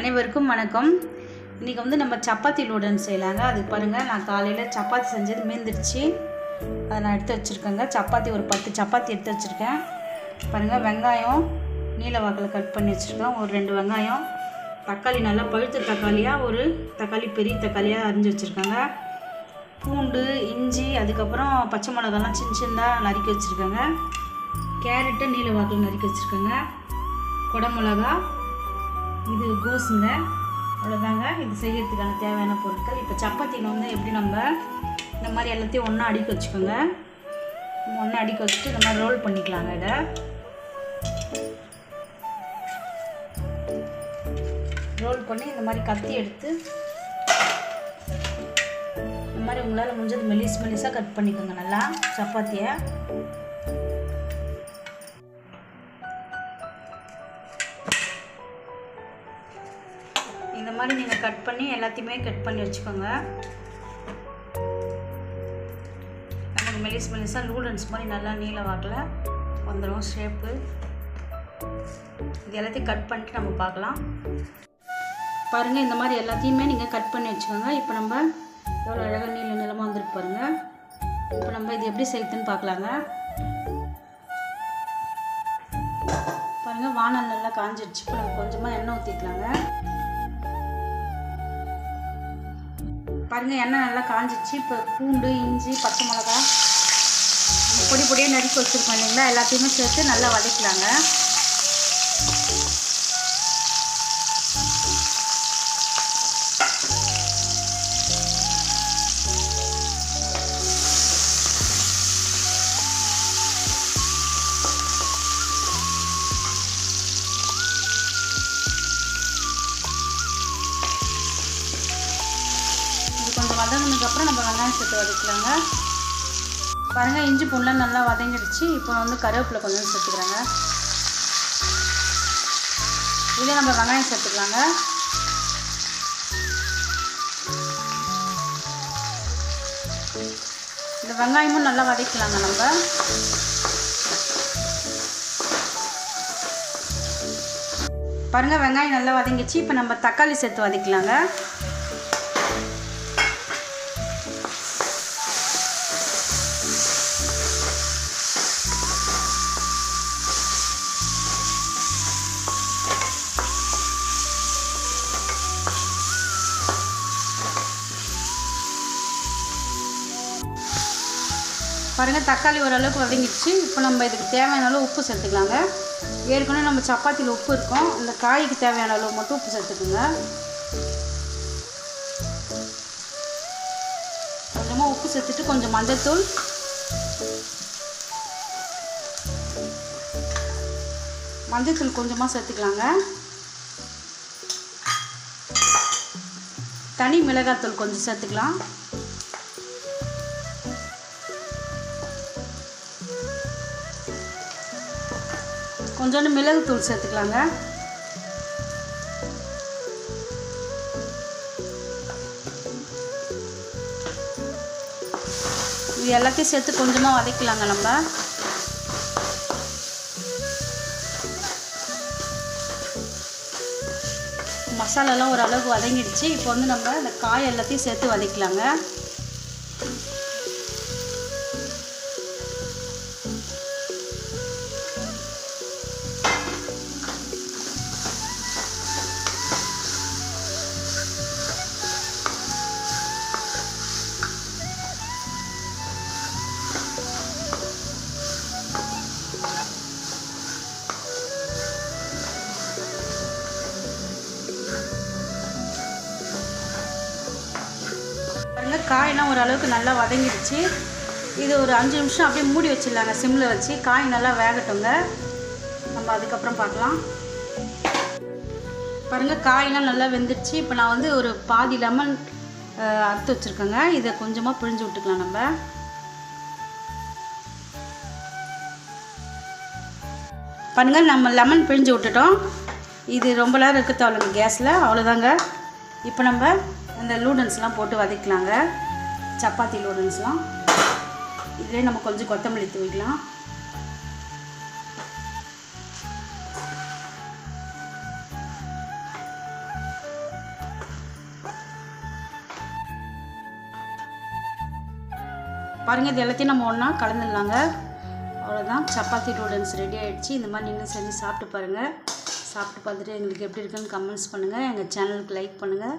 அனைவருக்கும் வணக்கம். இன்றைக்கி வந்து நம்ம சப்பாத்தி லூடன் செய்யலாங்க. அதுக்கு பாருங்கள் நான் காலையில் சப்பாத்தி செஞ்சது மீந்துருச்சு அதை நான் எடுத்து வச்சுருக்கேங்க. சப்பாத்தி ஒரு பத்து சப்பாத்தி எடுத்து வச்சுருக்கேன். பாருங்கள் வெங்காயம் நீல வாக்கில் கட் பண்ணி வச்சுருக்கேன். ஒரு ரெண்டு வெங்காயம். தக்காளி நல்லா பழுத்த தக்காளியாக ஒரு தக்காளி பெரிய தக்காளியாக அரிஞ்சு வச்சுருக்காங்க. பூண்டு இஞ்சி அதுக்கப்புறம் பச்சை மிளகாலாம் சின்ன சின்னதாக நறுக்கி வச்சுருக்கேங்க. கேரட்டை நீல வாக்கில் நறுக்கி வச்சுருக்கேங்க. குடமிளகா இது கோஸுங்க. அவ்வளோதாங்க இது செய்யறதுக்கான தேவையான பொருட்கள். இப்போ சப்பாத்தியில் வந்து எப்படி நம்ம இந்த மாதிரி எல்லாத்தையும் ஒன்றா அடுக்கி வச்சுக்கோங்க. ஒன்றா அடுக்கி வச்சுட்டு இந்த மாதிரி ரோல் பண்ணிக்கலாங்க இதை. ரோல் பண்ணி இந்த மாதிரி கத்தி எடுத்து இந்த மாதிரி உங்களால் முடிஞ்சது மெலிஸ் மெலிஸாக கட் பண்ணிக்கோங்க நல்லா. சப்பாத்தியை. இந்த மாதிரி நீங்கள் கட் பண்ணி எல்லாத்தையுமே கட் பண்ணி வச்சுக்கோங்க. நமக்கு மெலிஸ் மெலிஸாக நூடுல்ஸ் மாதிரி நல்லா நீல வாக்கில் வந்துடும் ஷேப்பு இது எல்லாத்தையும் கட் பண்ணிட்டு நம்ம பார்க்கலாம். பாருங்கள் இந்த மாதிரி எல்லாத்தையுமே நீங்கள் கட் பண்ணி வச்சுக்கோங்க. இப்போ நம்ம எவ்வளோ அழகாக நீல நிலமாக வந்துருக்கு பாருங்கள் இப்போ நம்ம இது எப்படி செய்யுதுன்னு பார்க்கலாங்க. பாருங்கள் வானல் நல்லா காஞ்சிடுச்சு இப்போ நம்ம கொஞ்சமாக எண்ணெய் ஊற்றிக்கலாங்க பாருங்கள் எண்ணெய் நல்லா காஞ்சிச்சு. இப்போ பூண்டு இஞ்சி பச்சை மிளகா பொடி பொடியாக நறுக்கி வச்சுருக்கோம் இல்லைங்களா? எல்லாத்தையுமே சேர்த்து நல்லா வதக்கலாங்க. வதங்கினதுக்கப்புறம் நம்ம வெங்காயம் சேர்த்து வதக்கலாங்க பாருங்கள் இஞ்சி பூண்டுலாம் நல்லா வதங்கிடுச்சு. இப்போ வந்து கருவேப்பிலை கொஞ்சம் சேர்த்துக்கிறாங்க இதே நம்ம வெங்காயம் சேர்த்துக்கலாங்க. இந்த வெங்காயமும் நல்லா வதக்கலாங்க நம்ம. பாருங்கள் வெங்காயம் நல்லா வதங்கிச்சு இப்போ நம்ம தக்காளி சேர்த்து வதக்கலாங்க. பாருங்கள் தக்காளி ஓரளவுக்கு வதங்கிடுச்சு. இப்போ நம்ம இதுக்கு தேவையான அளவு உப்பு சேர்த்துக்கலாங்க. ஏற்கனவே நம்ம சப்பாத்தியில் உப்பு இருக்கும். இந்த காய்க்கு தேவையான அளவு மட்டும் உப்பு சேர்த்துக்குங்க. கொஞ்சமாக உப்பு சேர்த்துட்டு கொஞ்சம் மஞ்சத்தூள். மஞ்சத்தூள் கொஞ்சமாக சேர்த்துக்கலாங்க. தனி மிளகாத்தூள் கொஞ்சம் சேர்த்துக்கலாம். கொஞ்சோண்டு மிளகு தூள் சேர்த்துக்கலாங்க. இது எல்லாத்தையும் சேர்த்து கொஞ்சமாக வதக்கலாங்க நம்ம. மசாலாலாம் ஓரளவுக்கு வதங்கிடுச்சு. இப்போ வந்து நம்ம இந்த காய் எல்லாத்தையும் சேர்த்து வதக்கலாங்க. காயெல்லாம் ஓரளவுக்கு நல்லா வதங்கிடுச்சு. இது ஒரு அஞ்சு நிமிஷம் அப்படியே மூடி வச்சிடலாங்க சிம்மில் வச்சு. காய் நல்லா வேகட்டுங்க. நம்ம அதுக்கப்புறம் பார்க்கலாம். பாருங்கள் காயெல்லாம் நல்லா வெந்துடுச்சு. இப்போ நான் வந்து ஒரு பாதி லெமன் அறுத்து வச்சுருக்கேங்க. இதை கொஞ்சமாக பிழிஞ்சு விட்டுக்கலாம் நம்ம. பாருங்கள் நம்ம லெமன் பிழிஞ்சு விட்டுட்டோம். இது ரொம்ப நேரம் இருக்க தேவையில்லைங்க கேஸில். அவ்வளோதாங்க இப்போ நம்ம இந்த லூடன்ஸ்லாம் போட்டு வதக்கலாங்க. சப்பாத்தி லூடன்ஸ்லாம் இதிலே நம்ம கொஞ்சம் கொத்தமல்லி தூவிக்கலாம். பாருங்கள் இது எல்லாத்தையும் நம்ம ஒன்றா கலந்துடலாங்க. அவ்வளோதான் சப்பாத்தி நூடுல்ஸ் ரெடி ஆகிடுச்சு இந்த மாதிரி நீங்களும் செஞ்சு சாப்பிட்டு பாருங்கள் சாப்பிட்டு பார்த்துட்டு எங்களுக்கு எப்படி இருக்குன்னு கமெண்ட்ஸ் பண்ணுங்கள் எங்கள் சேனலுக்கு லைக் பண்ணுங்கள்